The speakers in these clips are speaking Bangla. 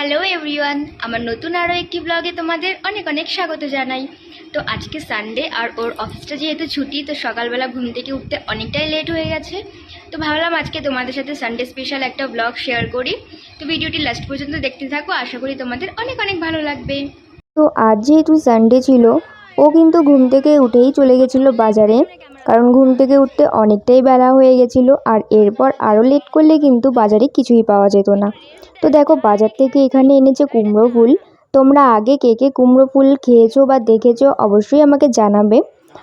হ্যালো এভরিওয়ান আমার নতুন আরও একটি ব্লগে তোমাদের অনেক অনেক স্বাগত জানাই। তো আজকে সানডে আর ওর অফিসটা যেহেতু ছুটি, তো সকালবেলা ঘুম থেকে উঠতে অনেকটাই লেট হয়ে গেছে। তো ভাবলাম আজকে তোমাদের সাথে সানডে স্পেশাল একটা ব্লগ শেয়ার করি। তো ভিডিওটি লাস্ট পর্যন্ত দেখতে থাকো, আশা করি তোমাদের অনেক অনেক ভালো লাগবে। তো আজ যেহেতু সানডে ছিল, ও কিন্তু ঘুম থেকে উঠেই চলে গেছিল বাজারে। কারণ ঘুম থেকে উঠতে অনেকটাই বেলা হয়ে গেছিল আর এরপর আরও লেট করলে কিন্তু বাজারে কিছুই পাওয়া যেত না। তো দেখো, বাজার থেকে এখানে এনেছে কুমড়ো ফুল। তোমরা আগে কে কে কুমড়ো ফুল খেয়েছো বা দেখেছ অবশ্যই আমাকে জানাবে।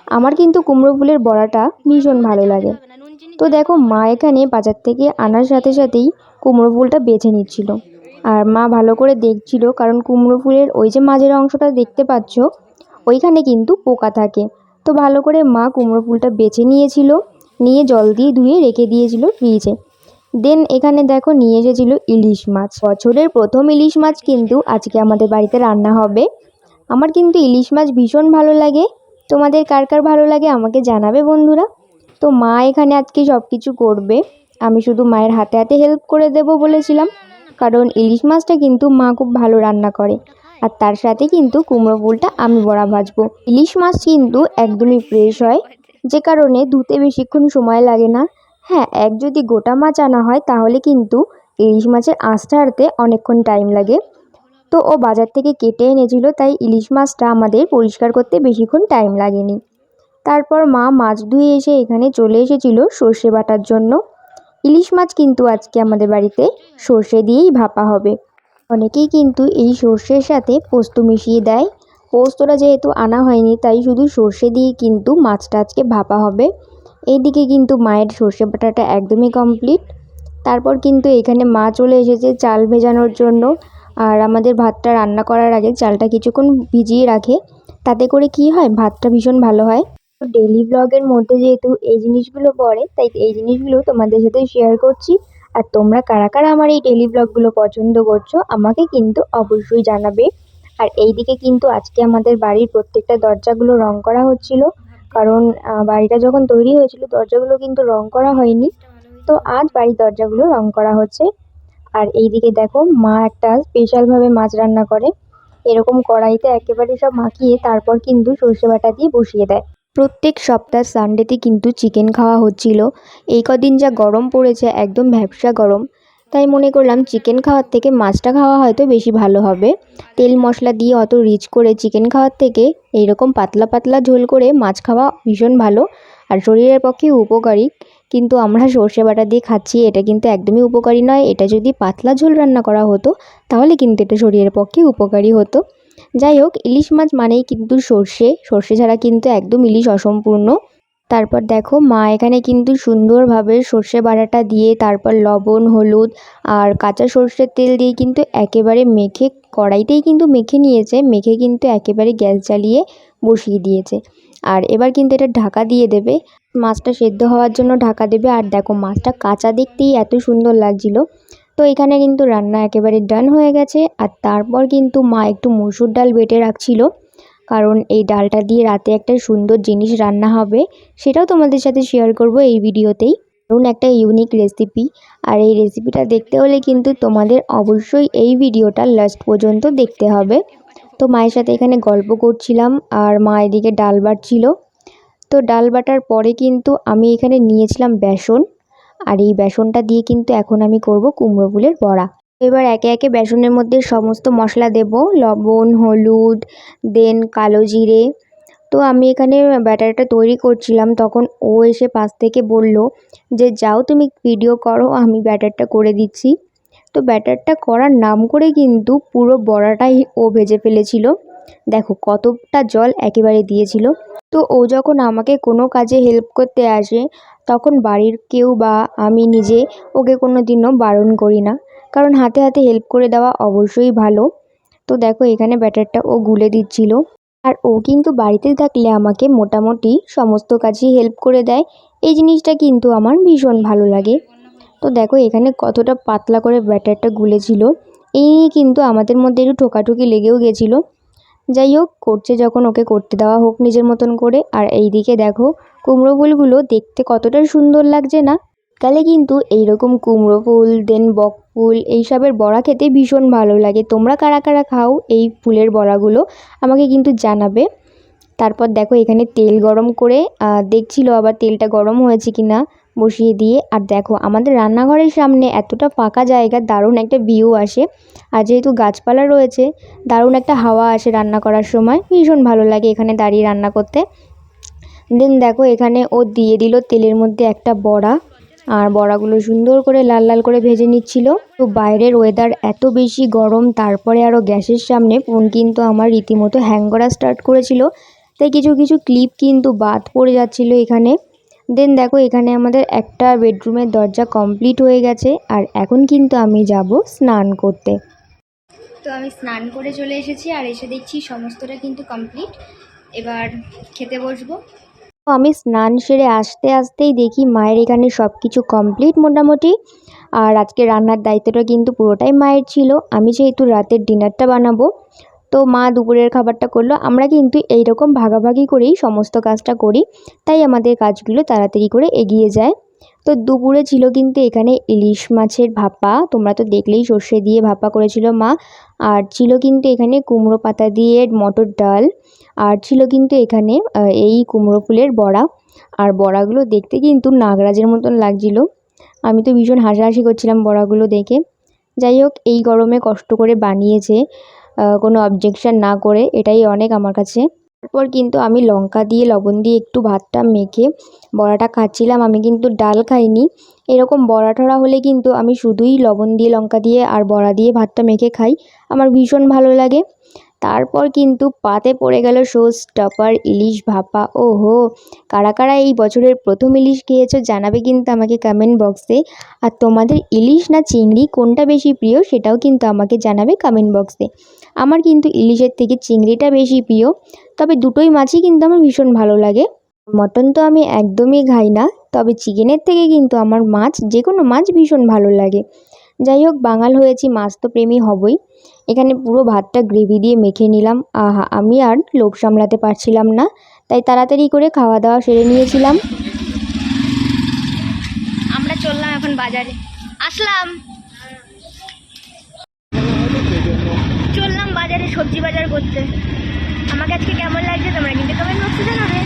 আমার কিন্তু কুমড়ো ফুলের বড়াটা ভীষণ ভালো লাগে। তো দেখো, মা এখানে বাজার থেকে আনার সাথে সাথেই কুমড়ো ফুলটা বেছে নিচ্ছিল। আর মা ভালো করে দেখছিল, কারণ কুমড়ো ফুলের ওই যে মাঝের অংশটা দেখতে পাচ্ছ, ওইখানে কিন্তু পোকা থাকে। তো ভালো করে মা কুমড়ো ফুলটা বেছে নিয়েছিল, নিয়ে জল দিয়ে ধুয়ে রেখে দিয়েছিল ফ্রিজে। দেন এখানে দেখো নিয়ে এসেছিল ইলিশ মাছ। বছরের প্রথম ইলিশ মাছ কিন্তু আজকে আমাদের বাড়িতে রান্না হবে। আমার কিন্তু ইলিশ মাছ ভীষণ ভালো লাগে। তোমাদের কার কার ভালো লাগে আমাকে জানাবে বন্ধুরা। তো মা এখানে আজকে সব কিছু করবে। আমি শুধু মায়ের হাতে হাতে হেল্প করে দেব বলেছিলাম। কারণ ইলিশ মাছটা কিন্তু মা খুব ভালো রান্না করে। আর তার সাথে কিন্তু কুমড়ো ফুলটা আমি বড়া ভাজবো। ইলিশ মাছ কিন্তু একদমই ফ্রেশ হয়, যে কারণে ধুতে বেশিক্ষণ সময় লাগে না। হ্যাঁ এক যদি গোটা মাছ আনা হয়, তাহলে কিন্তু ইলিশ মাছের আঁশ ছাড়তে অনেকক্ষণ টাইম লাগে। তো ও বাজার থেকে কেটে এনেছিল, তাই ইলিশ মাছটা আমাদের পরিষ্কার করতে বেশিক্ষণ টাইম লাগেনি। তারপর মা মাছ ধুয়ে এসে এখানে চলে এসেছিল সর্ষে বাটার জন্য। ইলিশ মাছ কিন্তু আজকে আমাদের বাড়িতে সর্ষে দিয়েই ভাপা হবে। অনেকেই কিন্তু এই সর্ষের সাথে পোস্ত মিশিয়ে দেয়। পোস্তটা যেহেতু আনা হয়নি, তাই শুধু সর্ষে দিয়ে কিন্তু মাছটা আজকে ভাপা হবে। এইদিকে কিন্তু মায়ের সর্ষে বাটাটা একদমই কমপ্লিট তারপর কিন্তু এখানে মা চলে এসেছে চাল ভেজানোর জন্য। আর আমাদের ভাতটা রান্না করার আগে চালটা কিছুক্ষণ ভিজিয়ে রাখে। তাতে করে কি হয়, ভাতটা ভীষণ ভালো হয়। ডেলি ব্লগের মধ্যে যেহেতু এই জিনিসগুলো পড়ে, তাই এই জিনিসগুলো তোমাদের সাথে শেয়ার করছি। আর তোমরা কারা কারা আমার এই ডেলি ব্লগগুলো পছন্দ করছ, আমাকে কিন্তু অবশ্যই জানাবে। আর এইদিকে কিন্তু আজকে আমাদের বাড়ির প্রত্যেকটা দরজাগুলো রং করা হচ্ছিল, কারণ বাড়িটা যখন তৈরি হয়েছিল দরজাগুলো কিন্তু রং করা হয়নি। তো আজ বাড়ির দরজাগুলো রং করা হচ্ছে। আর এইদিকে দেখো, মা একটা স্পেশালভাবে মাছ রান্না করে। এরকম কড়াইতে একেবারে সব মাখিয়ে তারপর কিন্তু সর্ষে বাটা দিয়ে বসিয়ে দেয়। প্রত্যেক সপ্তাহ সানডেতে কিন্তু চিকেন খাওয়া হচ্ছিল। এই কদিন যা গরম পড়েছে, একদম ভ্যাবসা গরম। তাই মনে করলাম চিকেন খাওয়ার থেকে মাছটা খাওয়া হয়তো বেশি ভালো হবে। তেল মশলা দিয়ে অত রিচ করে চিকেন খাওয়ার থেকে এইরকম পাতলা পাতলা ঝোল করে মাছ খাওয়া ভীষণ ভালো আর শরীরের পক্ষে উপকারী। কিন্তু আমরা সর্ষে বাটা দিয়ে খাচ্ছি, এটা কিন্তু একদমই উপকারী নয়। এটা যদি পাতলা ঝোল রান্না করা হতো, তাহলে কিন্তু এটা শরীরের পক্ষে উপকারী হতো। যাই হোক ইলিশ মাছ মানেই কিন্তু সর্ষে। সর্ষে ছাড়া কিন্তু একদম ইলিশ অসম্পূর্ণ। তারপর দেখো, মা এখানে কিন্তু সুন্দরভাবে সর্ষে বাটাটা দিয়ে, তারপর লবণ, হলুদ আর কাঁচা সর্ষের তেল দিয়ে কিন্তু একেবারে মেখে, কড়াইতেই কিন্তু মেখে নিয়েছে। মেখে কিন্তু একেবারে গ্যাস জ্বালিয়ে বসিয়ে দিয়েছে। আর এবার কিন্তু এটা ঢাকা দিয়ে দেবে। মাছটা সেদ্ধ হওয়ার জন্য ঢাকা দেবে। আর দেখো, মাছটা কাঁচা দেখতেই এত সুন্দর লাগছিল। তো এখানে কিন্তু রান্না একেবারে ডান হয়ে গেছে। আর তারপর কিন্তু মা একটু মসুর ডাল বেটে রাখছিল। কারণ এই ডালটা দিয়ে রাতে একটা সুন্দর জিনিস রান্না হবে, সেটাও তোমাদের সাথে শেয়ার করব এই ভিডিওতেই। কারণ একটা ইউনিক রেসিপি আর এই রেসিপিটা দেখতে হলে কিন্তু তোমাদের অবশ্যই এই ভিডিওটা লাস্ট পর্যন্ত দেখতে হবে। তো মায়ের সাথে এখানে গল্প করছিলাম, আর মা এদিকে ডাল বাটছিল। তো ডাল বাটার পরে কিন্তু আমি এখানে নিয়েছিলাম বেসন। আর এই বেসনটা দিয়ে কিন্তু এখন আমি করব কুমড়ো ফুলের বড়া। এবার একে একে বেসনের মধ্যে সমস্ত মশলা দেব, লবণ, হলুদ, দেন কালো জিরে। তো আমি এখানে ব্যাটারটা তৈরি করছিলাম, তখন ও এসে পাশ থেকে বলল যে, যাও তুমি ভিডিও করো, আমি ব্যাটারটা করে দিচ্ছি। তো ব্যাটারটা করার নাম করে কিন্তু পুরো বড়াটাই ও ভেজে ফেলেছিল। দেখো কতটা জল একেবারে দিয়েছিল। তো ও যখন আমাকে কোনো কাজে হেল্প করতে আসে তখন বাড়ির কেউ বা আমি নিজে ওকে কোনো দিনও বারণ করি না। কারণ হাতে হাতে হেল্প করে দেওয়া অবশ্যই ভালো। তো দেখো, এখানে ব্যাটারটা ও গুলে দিচ্ছিল। আর ও কিন্তু বাড়িতে থাকলে আমাকে মোটামুটি সমস্ত কাজই হেল্প করে দেয়। এই জিনিসটা কিন্তু আমার ভীষণ ভালো লাগে। তো দেখো, এখানে কতটা পাতলা করে ব্যাটারটা গুলেছিল। এই নিয়ে কিন্তু আমাদের মধ্যে একটু ঠোকাঠুকি লেগেও গেছিল। যাই হোক, করছে যখন ওকে করতে দেওয়া হোক নিজের মতন করে। আর এই দিকে দেখো, কুমড়ো ফুলগুলো দেখতে কতটা সুন্দর লাগছে না? শীতকালে কিন্তু এইরকম কুমড়ো ফুল, দেন বক ফুল, এইসবের বড়া খেতে ভীষণ ভালো লাগে। তোমরা কারা কারা খাও এই ফুলের বড়াগুলো, আমাকে কিন্তু জানাবে। তারপর দেখো এখানে তেল গরম করে দেখছিল আবার তেলটা গরম হয়েছে কি না বসিয়ে দিয়ে, আর দেখো আমাদের রান্নাঘরের সামনে এতটা ফাঁকা জায়গা, দারুণ একটা ভিউ আসে। আর যেহেতু গাছপালা রয়েছে, দারুণ একটা হাওয়া আসে রান্না করার সময়। ভীষণ ভালো লাগে এখানে দাঁড়িয়ে রান্না করতে। দেন দেখো এখানে ও দিয়ে দিল তেলের মধ্যে একটা বড়া, আর বড়াগুলো সুন্দর করে লাল লাল করে ভেজে নিচ্ছিল। তো বাইরের ওয়েদার এত বেশি গরম, তারপরে আরও গ্যাসের সামনে ফোন কিন্তু আমার রীতিমতো হ্যাং করা স্টার্ট করেছিল। তাই কিছু কিছু ক্লিপ কিন্তু বাদ পড়ে যাচ্ছিল এখানে। দেন দেখো এখানে আমাদের একটা বেডরুমের দরজা কমপ্লিট হয়ে গেছে আর এখন কিন্তু আমি যাব স্নান করতে। তো আমি স্নান করে চলে এসেছি আর এসে দেখছি সমস্তটা কিন্তু কমপ্লিট এবার খেতে বসবো। তো আমি স্নান সেরে আসতে আসতেই দেখি মায়ের এখানে সব কিছু কমপ্লিট মোটামুটি আর আজকে রান্নার দায়িত্বটা কিন্তু পুরোটাই মায়ের ছিল। আমি যেহেতু রাতের ডিনারটা বানাবো তো মা দুপুরের খাবারটা করল। আমরা কিন্তু এই রকম ভাগাভাগি করেই সমস্ত কাজটা করি, তাই আমাদের কাজগুলো তাড়াতাড়ি করে এগিয়ে যায়। তো দুপুরে ছিল কিন্তু এখানে ইলিশ মাছের ভাপা, তোমরা তো দেখলেই সর্ষে দিয়ে ভাপা করেছিল মা। আর ছিল কিন্তু এখানে কুমড়ো পাতা দিয়ে মটর ডাল। আর ছিল কিন্তু এখানে এই কুমড়ো ফুলের বড়া। আর বড়াগুলো দেখতে কিন্তু নাগরাজের মতন লাগছিল। আমি তো ভীষণ হাসাহাসি করছিলাম বড়াগুলো দেখে। যাই হোক, এই গরমে কষ্ট করে বানিয়েছে। কোনো অবজেকশান না করে, এটাই অনেক আমার কাছে। তারপর কিন্তু আমি লঙ্কা দিয়ে, লবণ দিয়ে একটু ভাতটা মেখে বড়াটা খাচ্ছিলাম। আমি কিন্তু ডাল খাইনি। এরকম বড়া ঠড়া হলে কিন্তু আমি শুধুই লবণ দিয়ে, লঙ্কা দিয়ে আর বড়া দিয়ে ভাতটা মেখে খাই। আমার ভীষণ ভালো লাগে। তারপর কিন্তু পাতে পড়ে গেল শো স্টপার ইলিশ ভাপা। ও হো কারা কারা এই বছরের প্রথম ইলিশ খেয়েছো জানাবে কিন্তু আমাকে কমেন্ট বক্সে আর তোমাদের ইলিশ না চিংড়ি কোনটা বেশি প্রিয় সেটাও কিন্তু আমাকে জানাবে কমেন্ট বক্সে আমার কিন্তু ইলিশের থেকে চিংড়িটা বেশি প্রিয়, তবে দুটোই মাছই কিন্তু আমার ভীষণ ভালো লাগে। মটন তো আমি একদমই খাই না, তবে চিকেনের থেকে কিন্তু আমার মাছ যে কোনো মাছ ভীষণ ভালো লাগে। যাই হোক, বাঙাল হয়েছি, মাছ তো প্রেমী হবই। এখানে পুরো ভাতটা গ্রেভি দিয়ে মেখে নিলাম। আহা, আমি আর লোভ সামলাতে পারছিলাম না, তাই তাড়াতাড়ি করে খাওয়া দাওয়া সেরে নিয়েছিলাম। আমরা চললাম এখন বাজারে। আসলাম। চললাম বাজারে সবজি বাজার করতে। আমাকে আজকে কেমন লাগছে তোমরা কিন্তু কমেন্ট বক্সে জানাবে।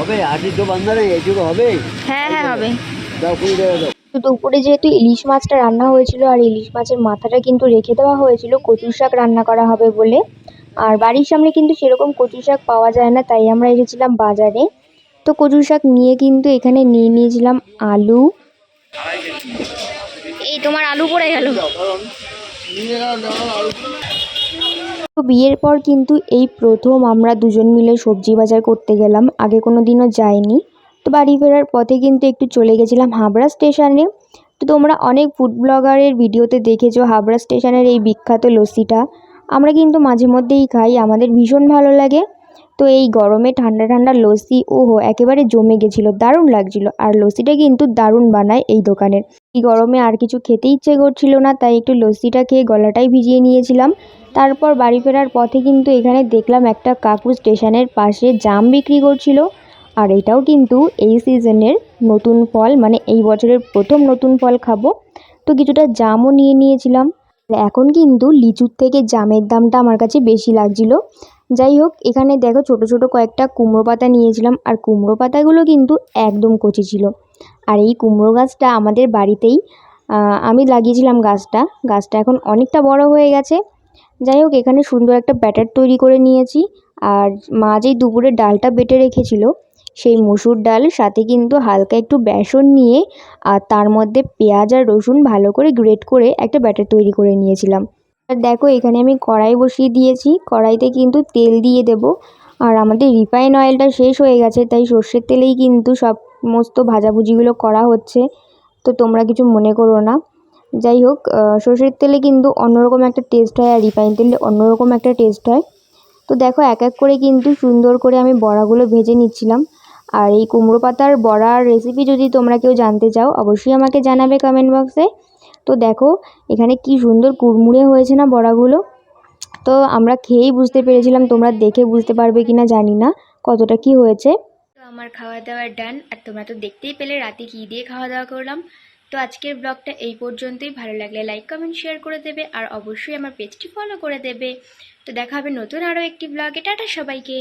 হবে? আটি তো বান্ধা নেই এইটুকু হবে? হ্যাঁ হ্যাঁ হবে। দাও কুড়ি টাকা দাও। তো দুপুরে যেহেতু ইলিশ মাছটা রান্না হয়েছিল আর ইলিশ মাছের মাথাটা কিন্তু রেখে দেওয়া হয়েছিল কচু শাক রান্না করা হবে বলে। আর বাড়ির সামনে কিন্তু সেরকম কচু শাক পাওয়া যায় না তাই আমরা এসেছিলাম বাজারে। তো কচু শাক নিয়ে কিন্তু এখানে নিয়ে নিয়েছিলাম আলু। এই তোমার আলু পড়ে গেল। তো বিয়ের পর কিন্তু এই প্রথম আমরা দুজন মিলে সবজি বাজার করতে গেলাম। আগে কোনো দিনও যাইনি। তো বাড়ি ফেরার পথে কিন্তু একটু চলে গেছিলাম হাবড়া স্টেশনে। তো তোমরা অনেক ফুড ব্লগারের ভিডিওতে দেখেছ হাবড়া স্টেশনের এই বিখ্যাত লস্যিটা। আমরা কিন্তু মাঝে মধ্যেই খাই, আমাদের ভীষণ ভালো লাগে। তো এই গরমে ঠান্ডা ঠান্ডা লস্যি, ওহো, একেবারে জমে গেছিল, দারুণ লাগছিল। আর লস্যিটা কিন্তু দারুণ বানায় এই দোকানের। এই গরমে আর কিছু খেতে ইচ্ছে করছিল না, তাই একটু লস্যিটা খেয়ে গলাটাই ভিজিয়ে নিয়েছিলাম। তারপর বাড়ি ফেরার পথে কিন্তু এখানে দেখলাম একটা কাকু স্টেশনের পাশে জাম বিক্রি করছিল। আর এটাও কিন্তু এই সিজনের নতুন ফল মানে এই বছরের প্রথম নতুন ফল খাব। তো কিছুটা জামও নিয়ে নিয়েছিলাম। এখন কিন্তু লিচুর থেকে জামের দামটা আমার কাছে বেশি লাগছিল। যাই হোক, এখানে দেখো ছোট ছোট কয়েকটা কুমড়ো পাতা নিয়েছিলাম, আর কুমড়ো পাতাগুলো কিন্তু একদম কচি ছিল। আর এই কুমড়ো গাছটা আমাদের বাড়িতেই আমি লাগিয়েছিলাম গাছটা। গাছটা এখন অনেকটা বড় হয়ে গেছে। যাই হোক, এখানে সুন্দর একটা ব্যাটার তৈরি করে নিয়েছি। আর মা যেই দুপুরে ডালটা বেটে রেখেছিল, সেই মুসুর ডাল, সাথে কিন্তু হালকা একটু বেসন নিয়ে, আর তার মধ্যে পেঁয়াজ আর রসুন ভালো করে গ্রেট করে একটা ব্যাটার তৈরি করে নিয়েছিলাম। দেখো, এখানে আমি কড়াই বসিয়ে দিয়েছি। কড়াইতে কিন্তু তেল দিয়ে দেব। আর আমাদের রিফাইন অয়েলটা শেষ হয়ে গেছে, তাই সর্ষের তেলেই কিন্তু সমস্ত ভাজাভুজিগুলো করা হচ্ছে। তো তোমরা কিছু মনে করো না। যাই হোক সর্ষের তেলে কিন্তু অন্যরকম একটা টেস্ট হয় আর রিফাইন তেলে অন্যরকম একটা টেস্ট হয়। তো দেখো, এক এক করে কিন্তু সুন্দর করে আমি বড়াগুলো ভেজে নিচ্ছিলাম। আর এই কুমড়ো পাতার বড়ার রেসিপি যদি তোমরা কেউ জানতে চাও, অবশ্যই আমাকে জানাবে কমেন্ট বক্সে তো দেখো, এখানে কি সুন্দর কুড়মুড়ে হয়েছে না বড়াগুলো? তো আমরা খেয়েই বুঝতে পেরেছিলাম, তোমরা দেখে বুঝতে পারবে কি না জানি না, কতটা কি হয়েছে। তো আমার খাওয়া দাওয়া ডান, আর তোমরা তো দেখতেই পেলে রাতে কী দিয়ে খাওয়া দাওয়া করলাম। তো আজকের ব্লগটা এই পর্যন্তই, ভালো লাগলে লাইক কমেন্ট শেয়ার করে দেবে, আর অবশ্যই আমার পেজটি ফলো করে দেবে। তো দেখা হবে নতুন আরও একটি ব্লগে টাটা সবাইকে।